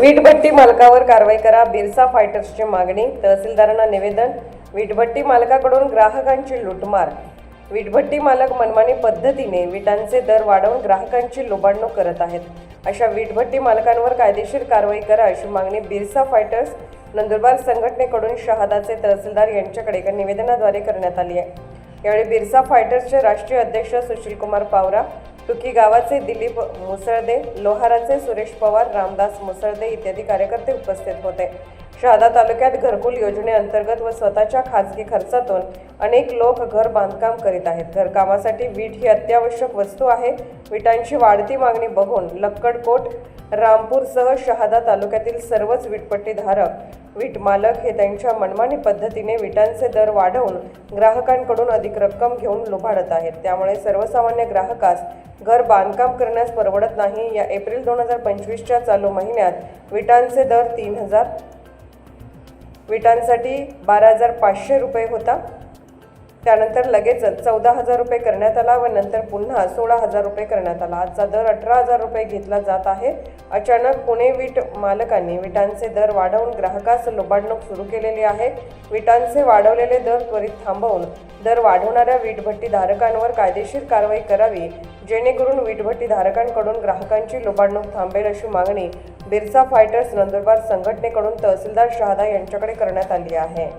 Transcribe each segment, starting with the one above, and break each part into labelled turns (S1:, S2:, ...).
S1: वीटभट्टी मालकावर कारवाई करा. बिरसा फायटर्सची मागणी. तहसीलदारांना निवेदन वीटभट्टी मालकाकडून ग्राहकांची लूटमार. वीटभट्टी मालक मनमानी पद्धतीने विटांचे दर वाढवून ग्राहकांची लुबाडणूक करत आहेत. अशा वीटभट्टी मालकांवर कायदेशीर कारवाई करा अशी मागणी बिरसा फायटर्स नंदुरबार संघटनेकडून शहादाचे तहसीलदार यांच्याकडे एका निवेदनाद्वारे करण्यात आली आहे. यावेळी बिरसा फायटर्सचे राष्ट्रीय अध्यक्ष सुशीलकुमार पावरा टुकी गावाचे दिलीप मुसळदे लोहाराचे सुरेश पवार रामदास मुसळदे इत्यादी कार्यकर्ते उपस्थित होते. शहादा तालुक्यात घरकुल योजनेअंतर्गत व स्वतःच्या खाजगी खर्चातून अनेक लोक घर बांधकाम करीत आहेत. घरकामासाठी वीट ही अत्यावश्यक वस्तू आहे. विटांची वाढती मागणी बघून लक्कडकोट रामपूरसह शहादा तालुक्यातील सर्वच वीटपट्टीधारक वीट मालक हे त्यांच्या मनमानी पद्धतीने विटांचे दर वाढवून ग्राहकांकडून अधिक रक्कम घेऊन लुभाडत आहेत. त्यामुळे सर्वसामान्य ग्राहकास घर बांधकाम करण्यास परवडत नाही. या एप्रिल दोन हजार पंचवीसच्या चालू महिन्यात विटांचे दर तीन हजार विटांसाठी बारा हजार पाचशे रुपये होता. त्यानंतर लगेचच चौदा हजार रुपये करण्यात आला व नंतर पुन्हा सोळा हजार रुपये करण्यात आला. आजचा दर अठरा हजार रुपये घेतला जात आहे. अचानक पुणे वीट मालकांनी विटांचे दर वाढवून ग्राहकास लुबाडणूक सुरू केलेली आहे. विटांचे वाढवलेले दर त्वरित थांबवून दर वाढवणाऱ्या वीटभट्टी धारकांवर कायदेशीर कारवाई करावी जेणेकरून वीटभट्टी धारकांकडून ग्राहकांची लुबाडणूक थांबेल अशी मागणी बिरसा फायटर्स नंदुरबार संघटनेकडून तहसीलदार शहादा यांच्याकडे करण्यात आली आहे.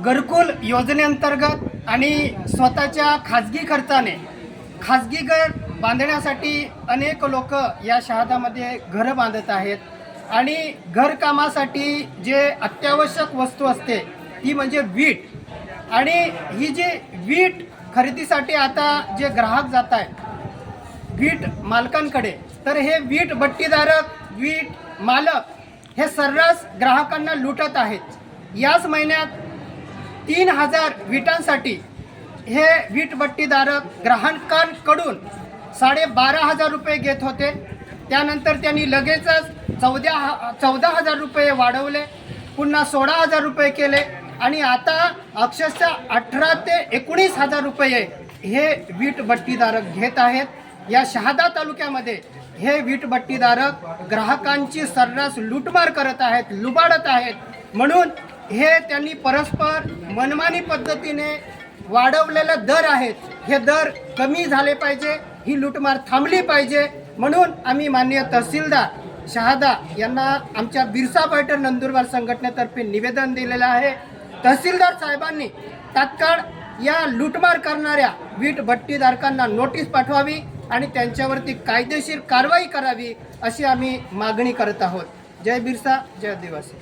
S2: घरकुल योजनेअंतर्गत आणि स्वतःच्या खाजगी खर्चाने खाजगी घर बांधण्यासाठी अनेक लोक या शहादामध्ये घरं बांधत आहेत. आणि घरकामासाठी जे अत्यावश्यक वस्तू असते ती म्हणजे वीट. आणि ही जी वीट खरेदीसाठी आता जे ग्राहक जात आहेत वीट मालकांकडे तर हे वीट भट्टीधारक वीट मालक हे सर्रास ग्राहकांना लुटत आहेत. याच महिन्यात तीन हजार विटांसाठी हे वीट भट्टीधारक ग्राहकांकडून साडेबारा हजार रुपये घेत होते. त्यानंतर त्यांनी लगेचच चौदा ह- चौदा हजार रुपये वाढवले. पुन्हा सोळा हजार रुपये केले. आणि आता अक्षरशः अठरा ते एकोणीस हजार रुपये हे वीट भट्टीधारक घेत आहेत. या शहादा तालुक्यामध्ये हे वीट भट्टीधारक ग्राहकांची सर्रास लुटमार करत आहेत लुबाडत आहेत. म्हणून हे त्यांनी परस्पर मनमानी पद्धतीने वाढवलेले दर आहेत. हे दर कमी झाले पाहिजे ही लुटमार थांबली पाहिजे. म्हणून आम्ही माननीय तहसीलदार शहादा यांना आमच्या बिरसा फायटर नंदुरबार संघटनेतर्फे निवेदन दिलेलं आहे. तहसीलदार साहेबांनी तात्काळ या लूटमार करणाऱ्या वीट भट्टीधारकांना नोटीस पाठवावी आणि त्यांच्यावरती कायदेशीर कारवाई करावी अशी आम्ही मागणी करत आहोत. जय बिरसा जय आदिवासी.